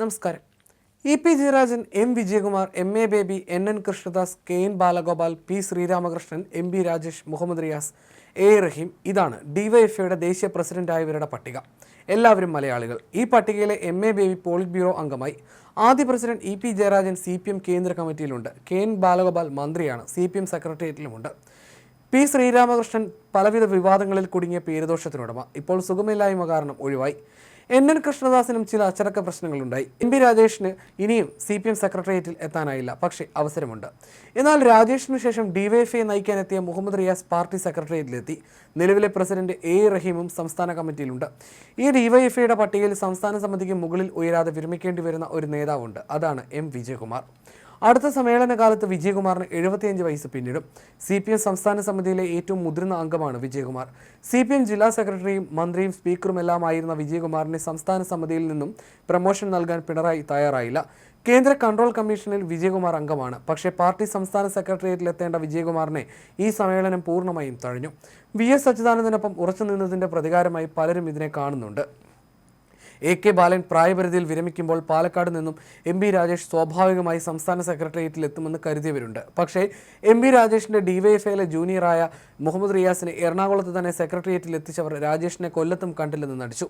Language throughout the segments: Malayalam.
നമസ്കാരം. E P Jayarajan M Vijayakumar M A Baby N N Krishnadas K N Balagopal P Sreeramakrishnan M B Rajesh Muhammad Riyas A Rahim ഇതാണ് ഡിവൈഎഫ്ഐയുടെ ദേശീയ പ്രസിഡന്റായവരുടെ പട്ടിക. എല്ലാവരും മലയാളികൾ. ഈ പട്ടികയിലെ M A Baby polit bureau അംഗമായി ആദ്യ president E P Jayarajan C P M കേന്ദ്ര കമ്മിറ്റിയിലുണ്ട്. കെ എൻ ബാലഗോപാൽ മന്ത്രിയാണ് സി പി എം സെക്രട്ടേറിയറ്റിലുമുണ്ട്. പി ശ്രീരാമകൃഷ്ണൻ പലവിധ വിവാദങ്ങളിൽ കുടുങ്ങിയ പേരുദോഷത്തിനുടമ. ഇപ്പോൾ സുഖമില്ലായ്മ കാരണം ഒഴിവായി. എൻ എൻ കൃഷ്ണദാസിനും ചില അച്ചടക്ക പ്രശ്നങ്ങളുണ്ടായി. എം പി രാജേഷിന് ഇനിയും സി പി എം സെക്രട്ടേറിയറ്റിൽ എത്താനായില്ല. പക്ഷേ അവസരമുണ്ട്. എന്നാൽ രാജേഷിനു ശേഷം ഡിവൈഎഫ്ഐ നയിക്കാനെത്തിയ മുഹമ്മദ് റിയാസ് പാർട്ടി സെക്രട്ടേറിയറ്റിലെത്തി. നിലവിലെ പ്രസിഡന്റ് എ റഹീമും സംസ്ഥാന കമ്മിറ്റിയിലുണ്ട്. ഈ ഡിവൈഎഫ്ഐയുടെ പട്ടികയിൽ സംസ്ഥാന സമിതിക്ക് മുകളിൽ ഉയരാതെ വിരമിക്കേണ്ടി വരുന്ന ഒരു നേതാവുണ്ട്. അതാണ് എം വിജയകുമാർ. അടുത്ത സമ്മേളന കാലത്ത് വിജയകുമാറിന് എഴുപത്തിയഞ്ച് വയസ്സ് പിന്നിടും. സി പി എം സംസ്ഥാന സമിതിയിലെ ഏറ്റവും മുതിർന്ന അംഗമാണ് വിജയകുമാർ. സി പി എം ജില്ലാ സെക്രട്ടറിയും മന്ത്രിയും സ്പീക്കറുമെല്ലാമായിരുന്ന വിജയകുമാറിനെ സംസ്ഥാന സമിതിയിൽ നിന്നും പ്രമോഷൻ നൽകാൻ പിണറായി തയ്യാറായില്ല. കേന്ദ്ര കൺട്രോൾ കമ്മീഷനിൽ വിജയകുമാർ അംഗമാണ്. പക്ഷേ പാർട്ടി സംസ്ഥാന സെക്രട്ടേറിയറ്റിൽ എത്തേണ്ട വിജയകുമാറിനെ ഈ സമ്മേളനം പൂർണമായും തഴഞ്ഞു. വി എസ് അച്യുതാനന്ദനൊപ്പം ഉറച്ചു നിന്നതിന്റെ പ്രതികാരമായി പലരും ഇതിനെ കാണുന്നുണ്ട്. എ കെ ബാലൻ പ്രായപരിധിയിൽ വിരമിക്കുമ്പോൾ പാലക്കാട് നിന്നും എം ബി രാജേഷ് സ്വാഭാവികമായി സംസ്ഥാന സെക്രട്ടേറിയറ്റിൽ എത്തുമെന്ന് കരുതിയവരുണ്ട്. പക്ഷേ എം ബി രാജേഷിന്റെ ഡിവൈഎഫ്ഐയിലെ ജൂനിയറായ മുഹമ്മദ് റിയാസിനെ എറണാകുളത്ത് തന്നെ സെക്രട്ടേറിയറ്റിൽ എത്തിച്ചവർ രാജേഷിനെ കൊല്ലത്തും കണ്ടില്ലെന്ന് നടിച്ചു.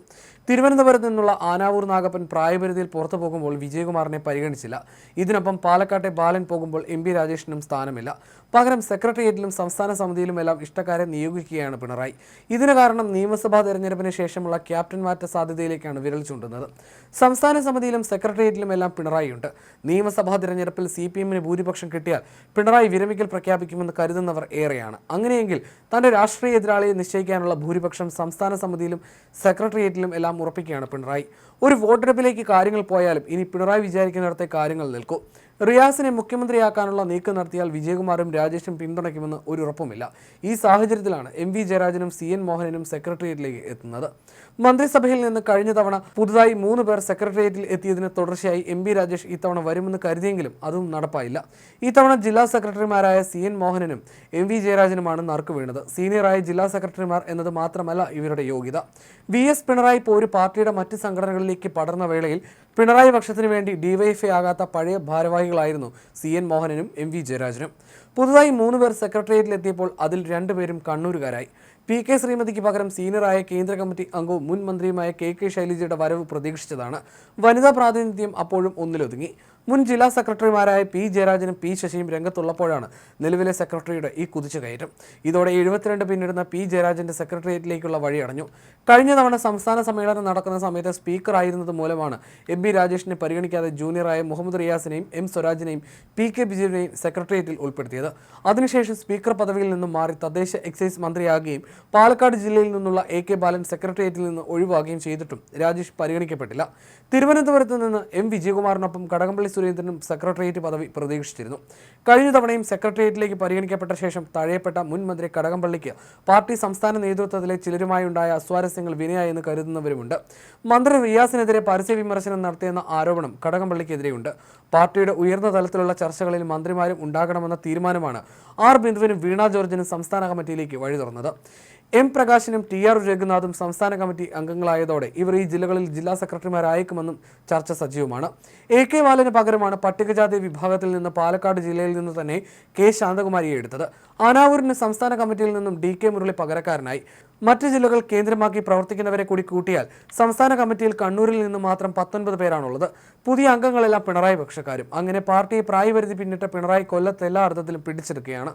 തിരുവനന്തപുരത്ത് നിന്നുള്ള ആനാവൂർ നാഗപ്പൻ പ്രായപരിധിയിൽ പുറത്തു പോകുമ്പോൾ വിജയകുമാറിനെ പരിഗണിച്ചില്ല. ഇതിനൊപ്പം പാലക്കാട്ടെ ബാലൻ പോകുമ്പോൾ എം ബി രാജേഷിനും സ്ഥാനമില്ല. പകരം സെക്രട്ടേറിയറ്റിലും സംസ്ഥാന സമിതിയിലുമെല്ലാം ഇഷ്ടക്കാരെ നിയോഗിക്കുകയാണ് പിണറായി. ഇതിന് കാരണം നിയമസഭാ തെരഞ്ഞെടുപ്പിന് ശേഷമുള്ള ക്യാപ്റ്റൻ മാറ്റ സാധ്യതയിലേക്കാണ് വിരൽ ചൂണ്ടുന്നത്. സംസ്ഥാന സമിതിയിലും സെക്രട്ടേറിയറ്റിലും എല്ലാം പിണറായിയുണ്ട്. നിയമസഭാ തിരഞ്ഞെടുപ്പിൽ സി പി എമ്മിന് ഭൂരിപക്ഷം കിട്ടിയാൽ പിണറായി വിരമിക്കൽ പ്രഖ്യാപിക്കുമെന്ന് കരുതുന്നവർ ഏറെയാണ്. അങ്ങനെയെങ്കിൽ തന്റെ രാഷ്ട്രീയ എതിരാളിയെ നിശ്ചയിക്കാനുള്ള ഭൂരിപക്ഷം സംസ്ഥാന സമിതിയിലും സെക്രട്ടേറിയറ്റിലും എല്ലാം ഉറപ്പിക്കുകയാണ് പിണറായി. ഒരു വോട്ടെടുപ്പിലേക്ക് കാര്യങ്ങൾ പോയാലും ഇനി പിണറായി വിചാരിക്കുന്നിടത്തെ കാര്യങ്ങൾ നിൽക്കൂ. റിയാസിനെ മുഖ്യമന്ത്രിയാക്കാനുള്ള നീക്കം നടത്തിയാൽ വിജയകുമാറും രാജേഷും പിന്തുണയ്ക്കുമെന്ന് ഒരു ഉറപ്പുമില്ല. ഈ സാഹചര്യത്തിലാണ് എം വി ജയരാജനും സി എൻ മോഹനനും സെക്രട്ടേറിയറ്റിലേക്ക് എത്തുന്നത്. മന്ത്രിസഭയിൽ നിന്ന് കഴിഞ്ഞ തവണ പുതുതായി മൂന്ന് പേർ സെക്രട്ടേറിയറ്റിൽ എത്തിയതിന് തുടർച്ചയായി എം വി രാജേഷ് ഇത്തവണ വരുമെന്ന് കരുതിയെങ്കിലും അതും നടപ്പായില്ല. ഇത്തവണ ജില്ലാ സെക്രട്ടറിമാരായ സി എൻ മോഹനനും എം വി ജയരാജനുമാണ് നറുക്ക് വീണത്. സീനിയറായ ജില്ലാ സെക്രട്ടറിമാർ എന്നത് മാത്രമല്ല ഇവരുടെ യോഗ്യത. വി എസ് പിണറായി ഒരു പാർട്ടിയുടെ മറ്റ് സംഘടനകളിലേക്ക് പടർന്ന വേളയിൽ പിണറായി പക്ഷത്തിന് വേണ്ടി ഡിവൈഎഫ്ഐ ആകാത്ത പഴയ ഭാരവാഹികളായിരുന്നു സി എൻ മോഹനനും എം വി ജയരാജനും. പുതുതായി മൂന്ന് പേർ സെക്രട്ടേറിയറ്റിലെത്തിയപ്പോൾ അതിൽ രണ്ടുപേരും കണ്ണൂരുകാരായി. പി കെ ശ്രീമതിക്ക് പകരം സീനിയറായ കേന്ദ്ര കമ്മിറ്റി അംഗവും മുൻ മന്ത്രിയുമായ കെ കെ ശൈലജയുടെ വരവ് പ്രതീക്ഷിച്ചതാണ്. വനിതാ പ്രാതിനിധ്യം അപ്പോഴും ഒന്നിലൊതുങ്ങി. മുൻ ജില്ലാ സെക്രട്ടറിമാരായ പി ജയരാജനും പി ശശിയും രംഗത്തുള്ളപ്പോഴാണ് നിലവിലെ സെക്രട്ടറിയുടെ ഈ കുതിച്ചുകയറ്റം. ഇതോടെ എഴുപത്തിരണ്ട് പിന്നിടുന്ന പി ജയരാജന്റെ സെക്രട്ടേറിയറ്റിലേക്കുള്ള വഴി അടഞ്ഞു. കഴിഞ്ഞ തവണ സംസ്ഥാന സമ്മേളനം നടക്കുന്ന സമയത്ത് സ്പീക്കർ ആയിരുന്നത് മൂലമാണ് എം ബി രാജേഷിനെ പരിഗണിക്കാതെ ജൂനിയറായ മുഹമ്മദ് റിയാസിനെയും എം സ്വരാജിനെയും പി കെ ബിജുവിനെയും സെക്രട്ടേറിയറ്റിൽ ഉൾപ്പെടുത്തിയത്. അതിനുശേഷം സ്പീക്കർ പദവിയിൽ നിന്നും മാറി തദ്ദേശ എക്സൈസ് മന്ത്രിയാകുകയും പാലക്കാട് ജില്ലയിൽ നിന്നുള്ള എ കെ ബാലൻ സെക്രട്ടേറിയറ്റിൽ നിന്ന് ഒഴിവാകുകയും ചെയ്തിട്ടും രാജേഷ് പരിഗണിക്കപ്പെട്ടില്ല. തിരുവനന്തപുരത്ത് നിന്ന് എം വിജയകുമാറിനൊപ്പം കടകംപള്ളി സുരേന്ദ്രനും സെക്രട്ടേറിയറ്റ് പദവി പ്രതീക്ഷിച്ചിരുന്നു. കഴിഞ്ഞ തവണയും സെക്രട്ടേറിയറ്റിലേക്ക് പരിഗണിക്കപ്പെട്ട ശേഷം തഴയപ്പെട്ട മുൻ മന്ത്രി കടകംപള്ളിക്ക് പാർട്ടി സംസ്ഥാന നേതൃത്വത്തിലെ ചിലരുമായുണ്ടായ അസ്വാരസ്യങ്ങൾ വിനയായെന്ന് കരുതുന്നവരുമുണ്ട്. മന്ത്രി റിയാസിനെതിരെ പരസ്യ വിമർശനം നടത്തിയെന്ന ആരോപണം കടകംപള്ളിക്കെതിരെയുണ്ട്. പാർട്ടിയുടെ ഉയർന്ന തലത്തിലുള്ള ചർച്ചകളിൽ മന്ത്രിമാരും ഉണ്ടാകണമെന്ന തീരുമാനമാണ് ആർ ബിന്ദുവിനും വീണ ജോർജിനും സംസ്ഥാന കമ്മിറ്റിയിലേക്ക് വഴി തുറന്നത് എം പ്രകാശിനും ടി ആർ രഘുനാഥും സംസ്ഥാന കമ്മിറ്റി അംഗങ്ങളായതോടെ ഇവർ ഈ ജില്ലകളിൽ ജില്ലാ സെക്രട്ടറിമാരായേക്കുമെന്നും ചർച്ച സജീവമാണ്. എ കെ ബാലന് പകരമാണ് പട്ടികജാതി വിഭാഗത്തിൽ നിന്ന് പാലക്കാട് ജില്ലയിൽ നിന്ന് തന്നെ കെ ശാന്തകുമാരിയെ എടുത്തത്. ആനാവൂരിന് സംസ്ഥാന കമ്മിറ്റിയിൽ നിന്നും ഡി കെ മുരളി പകരക്കാരനായി. മറ്റ് ജില്ലകൾ കേന്ദ്രമാക്കി പ്രവർത്തിക്കുന്നവരെ കൂടി കൂട്ടിയാൽ സംസ്ഥാന കമ്മിറ്റിയിൽ കണ്ണൂരിൽ നിന്ന് മാത്രം പത്തൊൻപത് പേരാണുള്ളത്. പുതിയ അംഗങ്ങളെല്ലാം പിണറായി പക്ഷക്കാരും. അങ്ങനെ പാർട്ടിയെ പ്രായപരിധി പിന്നിട്ട പിണറായി കൊല്ലത്ത് എല്ലാ അർത്ഥത്തിലും പിടിച്ചെടുക്കുകയാണ്.